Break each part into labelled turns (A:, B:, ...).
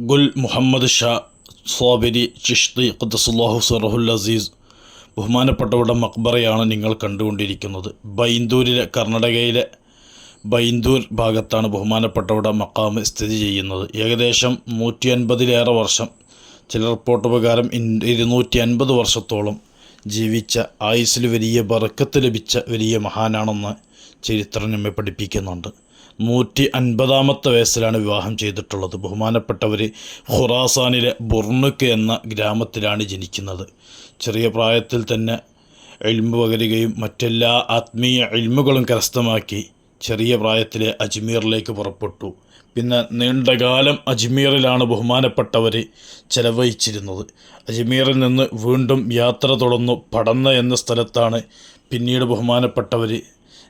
A: ഗുൽ മുഹമ്മദ് ഷാ സോബരി ചിഷ്തി ഖദ്സുല്ലാഹു സറഹുൽ അസീസ് ബഹുമാനപ്പെട്ടവരുടെ മക്ബറയാണ് നിങ്ങൾ കണ്ടുകൊണ്ടിരിക്കുന്നത്. ബൈന്ദൂരിലെ കർണാടകയിലെ ബൈന്ദൂർ ഭാഗത്താണ് ബഹുമാനപ്പെട്ടവരുടെ മക്കാമ് സ്ഥിതി ചെയ്യുന്നത്. ഏകദേശം നൂറ്റി അൻപതിലേറെ വർഷം ചില റിപ്പോർട്ട് പ്രകാരം ഇരുന്നൂറ്റി അൻപത് വർഷത്തോളം ജീവിച്ച ആയുസ്സിൽ വലിയ ബറക്കത്ത് ലഭിച്ച വലിയ മഹാനാണെന്ന് ചരിത്രം നമ്മെ പഠിപ്പിക്കുന്നുണ്ട്. നൂറ്റി അൻപതാമത്തെ വയസ്സിലാണ് വിവാഹം ചെയ്തിട്ടുള്ളത്. ബഹുമാനപ്പെട്ടവർ ഖുറാസാനിലെ ബുർണുക്ക് എന്ന ഗ്രാമത്തിലാണ് ജനിക്കുന്നത്. ചെറിയ പ്രായത്തിൽ തന്നെ എൽമ് പകരുകയും മറ്റെല്ലാ ആത്മീയ എൽമുകളും കരസ്ഥമാക്കി ചെറിയ പ്രായത്തിലെ അജ്മീറിലേക്ക് പുറപ്പെട്ടു. പിന്നെ നീണ്ടകാലം അജ്മീറിലാണ് ബഹുമാനപ്പെട്ടവർ ചെലവഴിച്ചിരുന്നത്. അജ്മീറിൽ നിന്ന് വീണ്ടും യാത്ര തുടർന്നു പടന്ന എന്ന സ്ഥലത്താണ് പിന്നീട് ബഹുമാനപ്പെട്ടവർ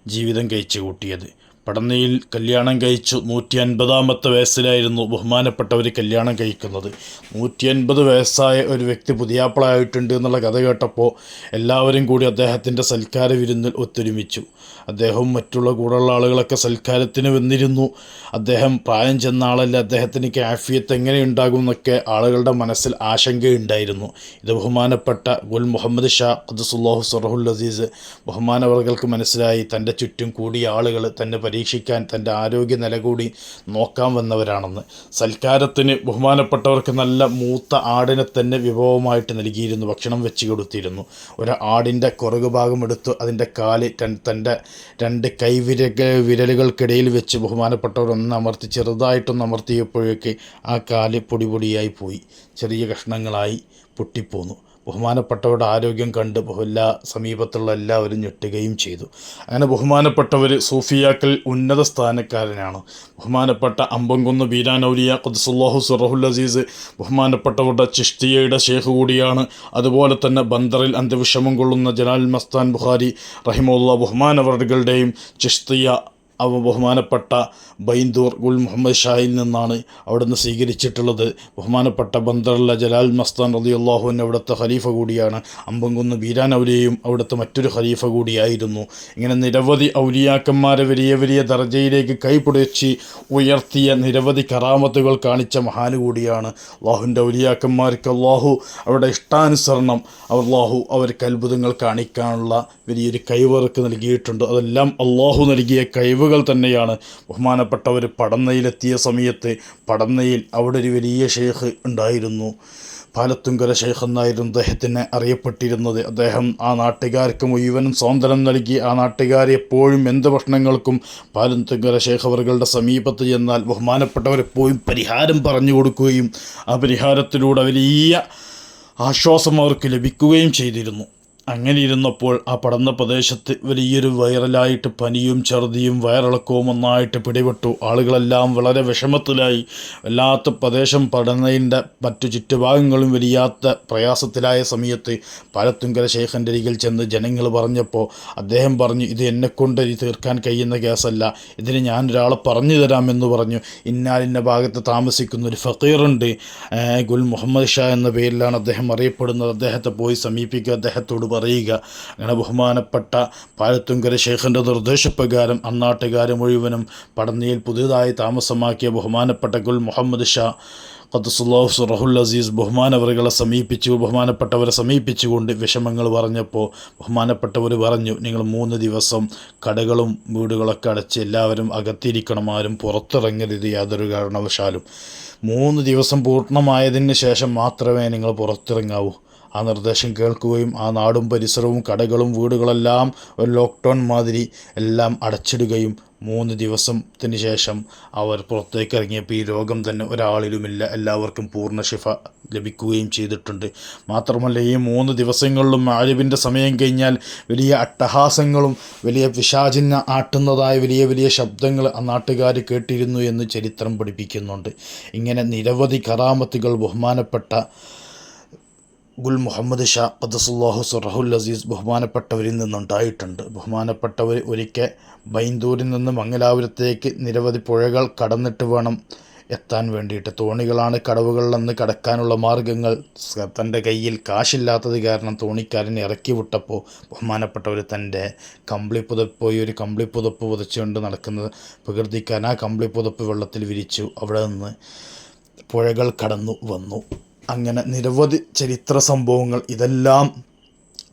A: ജീവിതം കഴിച്ചു കൂട്ടിയത് പടന്നയിൽ കല്യാണം കഴിച്ചു. നൂറ്റി അൻപതാമത്തെ വയസ്സിലായിരുന്നു ബഹുമാനപ്പെട്ടവർ കല്യാണം കഴിക്കുന്നത്. നൂറ്റി അൻപത് വയസ്സായ ഒരു വ്യക്തി പുതിയാപ്പിളായിട്ടുണ്ട് എന്നുള്ള കഥ കേട്ടപ്പോൾ എല്ലാവരും കൂടി അദ്ദേഹത്തിന്റെ സൽക്കാര വിരുന്നിൽ ഒത്തൊരുമിച്ചു. അദ്ദേഹവും മറ്റുള്ള കൂടെയുള്ള ആളുകളൊക്കെ സൽക്കാരത്തിന് വന്നിരുന്നു. അദ്ദേഹം പ്രായം ചെന്ന ആളല്ല അദ്ദേഹത്തിന് കാഫിയത്ത് എങ്ങനെ ഉണ്ടാകും എന്നൊക്കെ ആളുകളുടെ മനസ്സിൽ ആശങ്കയുണ്ടായിരുന്നു. ഇത് ബഹുമാനപ്പെട്ട ഗുൽ മുഹമ്മദ് ഷാ ഖദ്സുല്ലാഹു സറഹുൽ അസീസ് ബഹുമാനവർഗൾക്ക് മനസ്സിലായി. തന്റെ ചുറ്റും കൂടിയ ആളുകൾ തന്നെ പരീക്ഷിക്കാൻ തന്റെ ആരോഗ്യനില കൂടി നോക്കാൻ വന്നവരാണെന്ന്. സൽക്കാരത്തിന് ബഹുമാനപ്പെട്ടവർക്ക് നല്ല മൂത്ത ആടിനെ തന്നെ വിഭവമായിട്ട് നൽകിയിരുന്നു ഭക്ഷണം വെച്ച് കൊടുത്തിരുന്നു. ഒരു ആടിന്റെ കുറകു ഭാഗം എടുത്തു അതിന്റെ കാൽ തൻ- തന്റെ രണ്ട് കൈവിര വിരലുകൾക്കിടയിൽ വെച്ച് ബഹുമാനപ്പെട്ടവർ ഒന്ന് അമർത്തി ചെറുതായിട്ടൊന്ന് അമർത്തിയപ്പോഴേക്ക് ആ കാൽ പൊടിപൊടിയായി പോയി. ചെറിയ കഷ്ണങ്ങളായി പൊട്ടിപ്പോന്നു. ബഹുമാനപ്പെട്ടവരുടെ ആരോഗ്യം കണ്ട് എല്ലാ സമീപത്തുള്ള എല്ലാവരും ഞെട്ടുകയും ചെയ്തു. അങ്ങനെ ബഹുമാനപ്പെട്ടവർ സൂഫിയാക്കൽ ഉന്നത സ്ഥാനക്കാരനാണ്. ബഹുമാനപ്പെട്ട അമ്പംകുന്ന് ബീരാനൗലിയ ഖുദ്സുല്ലാഹു സുറഹുൽ അസീസ് ബഹുമാനപ്പെട്ടവരുടെ ചിഷ്തിയയുടെ ഷേഖ് കൂടിയാണ്. അതുപോലെ തന്നെ ബന്ദറിൽ അന്ത്യവിഷമം കൊള്ളുന്ന ജലാൽ മസ്താൻ ബുഖാരി റഹിമുള്ള ബഹുമാനവർഗളുടെയും ചിഷ്തിയ ബഹുമാനപ്പെട്ട ബൈന്ദൂർ ഗുൽ മുഹമ്മദ് ഷായിൽ നിന്നാണ് അവിടുന്ന് സ്വീകരിച്ചിട്ടുള്ളത്. ബഹുമാനപ്പെട്ട ബന്ദറുള്ള ജലാൽ മസ്താൻ റതി അള്ളാഹുവിൻ അവിടുത്തെ ഖലീഫ കൂടിയാണ്. അമ്പംകുന്ന് ബീരാൻ ഔലിയയും അവിടുത്തെ മറ്റൊരു ഖലീഫ കൂടിയായിരുന്നു. ഇങ്ങനെ നിരവധി ഔലിയാക്കന്മാരെ വലിയ വലിയ ദർജയിലേക്ക് കൈപിടിച്ച് ഉയർത്തിയ നിരവധി കറാമത്തുകൾ കാണിച്ച മഹാന് കൂടിയാണ്. അള്ളാഹുവിന്റെ ഔലിയാക്കന്മാർക്ക് അള്ളാഹു അവരുടെ ഇഷ്ടാനുസരണം അള്ളാഹു അവർക്ക് അത്ഭുതങ്ങൾ കാണിക്കാനുള്ള വലിയൊരു കൈവർക്ക് നൽകിയിട്ടുണ്ട്. അതെല്ലാം അള്ളാഹു നൽകിയ കഴിവുകൾ തന്നെയാണ്. ബഹുമാനപ്പെട്ടവർ പടന്നയിലെത്തിയ സമയത്ത് പടന്നയിൽ അവിടെ ഒരു വലിയ ഷെയ്ഖ് ഉണ്ടായിരുന്നു. പാലത്തുങ്കര ഷെയ്ഖ് എന്നായിരുന്നു അദ്ദേഹത്തിന് അറിയപ്പെട്ടിരുന്നത്. അദ്ദേഹം ആ നാട്ടുകാർക്ക് മുഴുവനും സ്വാതന്ത്ര്യം നൽകി. ആ നാട്ടുകാർ എപ്പോഴും എന്ത് പ്രശ്നങ്ങൾക്കും പാലത്തുങ്കര ഷെയ്ഖ് അവരുടെ സമീപത്ത് ചെന്നാൽ ബഹുമാനപ്പെട്ടവർ എപ്പോഴും പരിഹാരം പറഞ്ഞു കൊടുക്കുകയും ആ പരിഹാരത്തിലൂടെ വലിയ ആശ്വാസം അവർക്ക് ലഭിക്കുകയും ചെയ്തിരുന്നു. അങ്ങനെ ഇരുന്നപ്പോൾ ആ പടന്ന പ്രദേശത്ത് വലിയൊരു വൈറലായിട്ട് പനിയും ഛർദിയും വയറിളക്കവും ഒന്നായിട്ട് പിടിപെട്ടു. ആളുകളെല്ലാം വളരെ വിഷമത്തിലായി. വല്ലാത്ത പ്രദേശം പടന്നതിന്റെ മറ്റു ചുറ്റുഭാഗങ്ങളും വലിയാത്ത പ്രയാസത്തിലായ സമയത്ത് പാലത്തുങ്കര ശേഖന്റെ അരികിൽ ചെന്ന് ജനങ്ങൾ പറഞ്ഞപ്പോൾ അദ്ദേഹം പറഞ്ഞു ഇത് എന്നെക്കൊണ്ട് തീർക്കാൻ കഴിയുന്ന കേസല്ല. ഇതിന് ഞാൻ ഒരാളെ പറഞ്ഞു തരാമെന്ന് പറഞ്ഞു. ഇന്നാലിന്റെ ഭാഗത്ത് താമസിക്കുന്ന ഒരു ഫക്കീറുണ്ട് ഗുൽ മുഹമ്മദ് ഷാ എന്ന പേരിലാണ് അദ്ദേഹം അറിയപ്പെടുന്നത്. അദ്ദേഹത്തെ പോയി സമീപിക്കുക. അദ്ദേഹത്തോട് പറയുക. അങ്ങനെ ബഹുമാനപ്പെട്ട പാലത്തുങ്കര ഷേഖിന്റെ നിർദ്ദേശപ്രകാരം അന്നാട്ടുകാർ മുഴുവനും പടന്നിയിൽ പുതിയതായി താമസമാക്കിയ ബഹുമാനപ്പെട്ട ഗുൽ മുഹമ്മദ് ഷാ ഖത്തുസുല്ലാഹു സുറഹുൽ അസീസ് ബഹുമാനവറുകളെ സമീപിച്ചു. ബഹുമാനപ്പെട്ടവരെ സമീപിച്ചുകൊണ്ട് വിഷമങ്ങൾ പറഞ്ഞപ്പോൾ ബഹുമാനപ്പെട്ടവർ പറഞ്ഞു നിങ്ങൾ മൂന്ന് ദിവസം കടകളും വീടുകളൊക്കെ അടച്ച് എല്ലാവരും അകത്തിരിക്കണം. ആരും പുറത്തിറങ്ങരുത്. യാതൊരു കാരണവശാലും. മൂന്ന് ദിവസം പൂർണമായതിന് ശേഷം മാത്രമേ നിങ്ങൾ പുറത്തിറങ്ങാവൂ. ആ നിർദ്ദേശം കേൾക്കുകയും ആ നാടും പരിസരവും കടകളും വീടുകളെല്ലാം ഒരു ലോക്ക്ഡൗൺ മാതിരി എല്ലാം അടച്ചിടുകയും മൂന്ന് ദിവസത്തിന് ശേഷം അവർ പുറത്തേക്ക് ഇറങ്ങിയപ്പോൾ ഈ രോഗം തന്നെ ഒരാളിലുമില്ല. എല്ലാവർക്കും പൂർണ ശിഫ ലഭിക്കുകയും ചെയ്തിട്ടുണ്ട്. മാത്രമല്ല ഈ മൂന്ന് ദിവസങ്ങളിലും അഴിവിന്റെ സമയം കഴിഞ്ഞാൽ വലിയ അട്ടഹാസങ്ങളും വലിയ പിശാചിനെ ആട്ടുന്നതായ വലിയ വലിയ ശബ്ദങ്ങൾ ആ നാട്ടുകാർ കേട്ടിരുന്നു എന്ന് ചരിത്രം പഠിപ്പിക്കുന്നുണ്ട്. ഇങ്ങനെ നിരവധി കറാമത്തുകൾ ബഹുമാനപ്പെട്ട ഗുൽ മുഹമ്മദ് ഷാ ഖദസുല്ലാഹു സുറഹുൽ അസീസ് ബഹുമാനപ്പെട്ടവരിൽ നിന്നുണ്ടായിട്ടുണ്ട്. ബഹുമാനപ്പെട്ടവർ ഒരിക്കൽ ബൈന്ദൂരിൽ നിന്ന് മംഗലാപുരത്തേക്ക് നിരവധി പുഴകൾ കടന്നിട്ട് വേണം എത്താൻ വേണ്ടിയിട്ട് തോണികളാണ് കടവുകളിൽ കടക്കാനുള്ള മാർഗങ്ങൾ. തന്റെ കയ്യിൽ കാശില്ലാത്തത് കാരണം തോണിക്കാരനെ ഇറക്കി വിട്ടപ്പോൾ ബഹുമാനപ്പെട്ടവർ തന്റെ കമ്പിളി പുതപ്പ് പോയി ഒരു കമ്പിളി പുതപ്പ് പുതച്ചുകൊണ്ട് നടക്കുന്നത് പ്രകൃതിക്കാൻ ആ കമ്പിളി പുതപ്പ് വെള്ളത്തിൽ വിരിച്ചു. അവിടെ നിന്ന് പുഴകൾ കടന്നു വന്നു. അങ്ങനെ നിരവധി ചരിത്ര സംഭവങ്ങൾ. ഇതെല്ലാം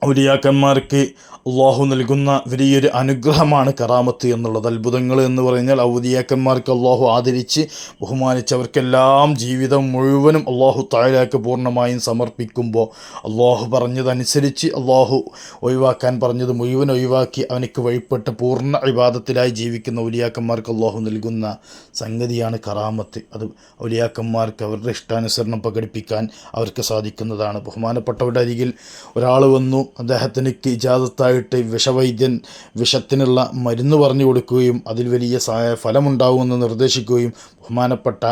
A: ഔലിയാക്കന്മാർക്ക് അള്ളാഹു നൽകുന്ന വലിയൊരു അനുഗ്രഹമാണ് കറാമത്ത് എന്നുള്ളത്. അത്ഭുതങ്ങൾ എന്ന് പറഞ്ഞാൽ ഔദിയാക്കന്മാർക്ക് അള്ളാഹു ആദരിച്ച് ബഹുമാനിച്ചവർക്കെല്ലാം ജീവിതം മുഴുവനും അള്ളാഹു താഴേക്ക് പൂർണമായും സമർപ്പിക്കുമ്പോൾ അള്ളാഹു പറഞ്ഞതനുസരിച്ച് അള്ളാഹു ഒഴിവാക്കാൻ പറഞ്ഞത് മുഴുവൻ ഒഴിവാക്കി അവനക്ക് വഴിപ്പെട്ട് പൂർണ വിവാദത്തിലായി ജീവിക്കുന്ന ഔലിയാക്കന്മാർക്ക് അള്ളാഹു നൽകുന്ന സംഗതിയാണ് കറാമത്ത്. അത് ഔലിയാക്കന്മാർക്ക് അവരുടെ ഇഷ്ടാനുസരണം പ്രകടിപ്പിക്കാൻ അവർക്ക് സാധിക്കുന്നതാണ്. ബഹുമാനപ്പെട്ടവരുടെ അരികിൽ ഒരാൾ വന്നു. അദ്ദേഹത്തിന് ഇജാദത്തായിട്ട് വിഷവൈദ്യൻ വിഷത്തിനുള്ള മരുന്ന് പറഞ്ഞു കൊടുക്കുകയും അതിൽ വലിയ ഫലമുണ്ടാവുമെന്ന് നിർദ്ദേശിക്കുകയും ബഹുമാനപ്പെട്ട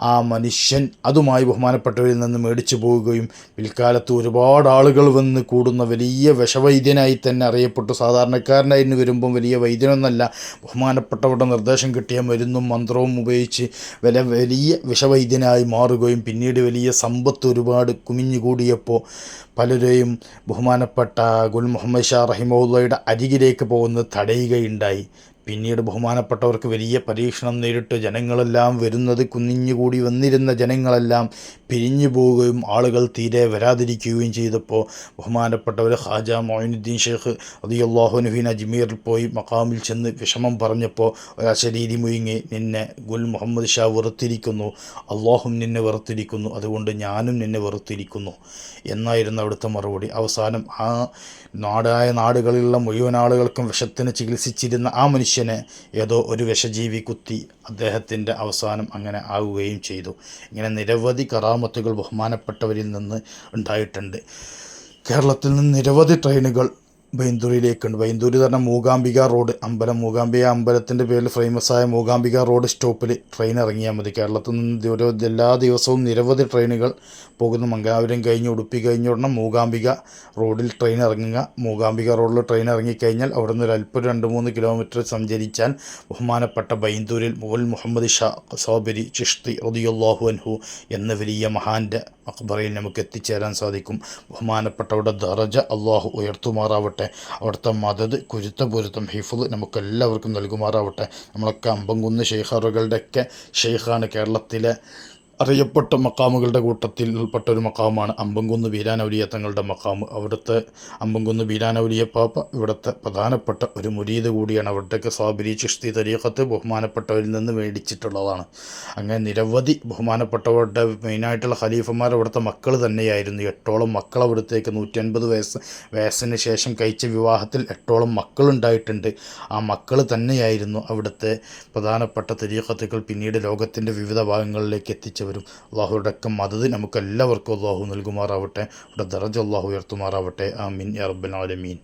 A: ആ മനുഷ്യൻ അതുമായി ബഹുമാനപ്പെട്ടവരിൽ നിന്ന് മേടിച്ചു പോവുകയും പിൽക്കാലത്ത് ഒരുപാട് ആളുകൾ വന്ന് കൂടുന്ന വലിയ വിഷവൈദ്യനായി തന്നെ അറിയപ്പെട്ടു. സാധാരണക്കാരനായിരുന്നു വരുമ്പം വലിയ വൈദ്യനൊന്നല്ല. ബഹുമാനപ്പെട്ടവരുടെ നിർദ്ദേശം കിട്ടിയ മരുന്നും മന്ത്രവും ഉപയോഗിച്ച് വില വലിയ വിഷവൈദ്യനായി മാറുകയും പിന്നീട് വലിയ സമ്പത്ത് ഒരുപാട് കുമിഞ്ഞുകൂടിയപ്പോൾ പലരെയും ബഹുമാനപ്പെട്ട ഗുൽ മുഹമ്മദ് ഷാ റഹിമുള്ളയുടെ അരികിലേക്ക് പോകുന്നത് തടയുകയുണ്ടായി. പിന്നീട് ബഹുമാനപ്പെട്ടവർക്ക് വലിയ പരീക്ഷണം നേരിട്ട് ജനങ്ങളെല്ലാം വരുന്നത് കുന്നിഞ്ഞുകൂടി വന്നിരുന്ന ജനങ്ങളെല്ലാം പിരിഞ്ഞു പോവുകയും ആളുകൾ തീരെ വരാതിരിക്കുകയും ചെയ്തപ്പോൾ ബഹുമാനപ്പെട്ടവർ ഹാജ മൊയിനുദ്ദീൻ ഷേഖ് അതിയുള്ളാഹുനുഹീൻ അജ്മീറിൽ പോയി മക്കാമിൽ ചെന്ന് വിഷമം പറഞ്ഞപ്പോൾ ഒരശരീരി മുയങ്ങി നിന്നെ ഗുൽ മുഹമ്മദ് ഷാ വെറുത്തിരിക്കുന്നു. അള്ളാഹും നിന്നെ വെറുത്തിരിക്കുന്നു. അതുകൊണ്ട് ഞാനും നിന്നെ വെറുത്തിരിക്കുന്നു. എന്നായിരുന്നു അവിടുത്തെ മറുപടി. അവസാനം ആ നാടായ നാടുകളിലുള്ള മുഴുവൻ ആളുകൾക്കും വിഷത്തിന് ചികിത്സിച്ചിരുന്ന ആ മനുഷ്യനെ ഏതോ ഒരു വിഷജീവി കുത്തി അദ്ദേഹത്തിന്റെ അവസാനം അങ്ങനെ ആവുകയും ചെയ്തു. ഇങ്ങനെ നിരവധി കറാമത്തുകൾ ബഹുമാനപ്പെട്ടവരിൽ നിന്ന് ഉണ്ടായിട്ടുണ്ട്. കേരളത്തിൽ നിന്ന് നിരവധി ട്രെയിനുകൾ ബൈന്ദൂരിലേക്കുണ്ട്. ബൈന്ദൂര് പറഞ്ഞാൽ മൂകാംബിക റോഡ് അമ്പലം. മൂകാംബിക അമ്പലത്തിന്റെ പേരിൽ ഫേമസായ മൂകാംബിക റോഡ് സ്റ്റോപ്പിൽ ട്രെയിൻ ഇറങ്ങിയാൽ മതി. കേരളത്തിൽ നിന്ന് ഓരോ എല്ലാ ദിവസവും നിരവധി ട്രെയിനുകൾ പോകുന്നു. മംഗലാപുരം കഴിഞ്ഞ് ഉടുപ്പി കഴിഞ്ഞ ഉടനെ മൂകാംബിക റോഡിൽ ട്രെയിൻ ഇറങ്ങുക. മൂകാംബിക റോഡിൽ ട്രെയിൻ ഇറങ്ങിക്കഴിഞ്ഞാൽ അവിടെ നിന്ന് ഒരു അല്പം രണ്ട് മൂന്ന് കിലോമീറ്റർ സഞ്ചരിച്ചാൽ ബഹുമാനപ്പെട്ട ബൈന്ദൂരിൽ മുഗൾ മുഹമ്മദ് ഷാ സോബരി ചിഷ്തി റദിയുല്ലാഹു അൻഹു എന്ന വലിയ മഹാന്റെ അക്ബറയിൽ നമുക്ക് എത്തിച്ചേരാൻ സാധിക്കും. ബഹുമാനപ്പെട്ടവരുടെ ദറജ അള്ളാഹു ഉയർത്തുമാറാവട്ടെ. അവിടുത്തെ മദത് കുരുത്ത പൊരുത്തം ഹിഫുദ് നമുക്കെല്ലാവർക്കും നൽകുമാറാവട്ടെ. നമ്മളൊക്കെ അമ്പംകുന്ന് ഷെയ്ഖറുകളുടെയൊക്കെ ഷെയ്ഖാണ് കേരളത്തിലെ അറിയപ്പെട്ട മക്കാമുകളുടെ കൂട്ടത്തിൽ ഉൾപ്പെട്ട ഒരു മക്കാമാണ് അമ്പംകുന്ന് ബീരാനൗലിയ തങ്ങളുടെ മക്കാമ് അവിടുത്തെ അമ്പംകുന്ന് ബീരാനൗലിയ പാപ്പ ഇവിടുത്തെ പ്രധാനപ്പെട്ട ഒരു മുരീത് കൂടിയാണ്. അവിടുത്തെ സാബിരി ചിഷ്തി തരീഖത്ത് ബഹുമാനപ്പെട്ടവരിൽ നിന്ന് മേടിച്ചിട്ടുള്ളതാണ്. അങ്ങനെ നിരവധി ബഹുമാനപ്പെട്ടവരുടെ മെയിനായിട്ടുള്ള ഖലീഫന്മാർ അവിടുത്തെ മക്കൾ തന്നെയായിരുന്നു. എട്ടോളം മക്കൾ അവിടുത്തേക്ക് നൂറ്റി അൻപത് വയസ്സ് വയസ്സിന് ശേഷം കഴിച്ച വിവാഹത്തിൽ എട്ടോളം മക്കളുണ്ടായിട്ടുണ്ട്. ആ മക്കൾ തന്നെയായിരുന്നു അവിടുത്തെ പ്രധാനപ്പെട്ട തരീഖത്തുകൾ പിന്നീട് ലോകത്തിന്റെ വിവിധ ഭാഗങ്ങളിലേക്ക് എത്തിച്ചവരും അള്ളാഹുയുടെ അള്ളാഹുടക്കം മദത് നമുക്ക് എല്ലാവർക്കും അള്ളാഹു നൽകുമാറാവട്ടെ. അവിടെ ദറജ അള്ളാഹു ഉയർത്തുമാറാവട്ടെ. ആ മിൻ റബ്ബൽ ആലമീൻ.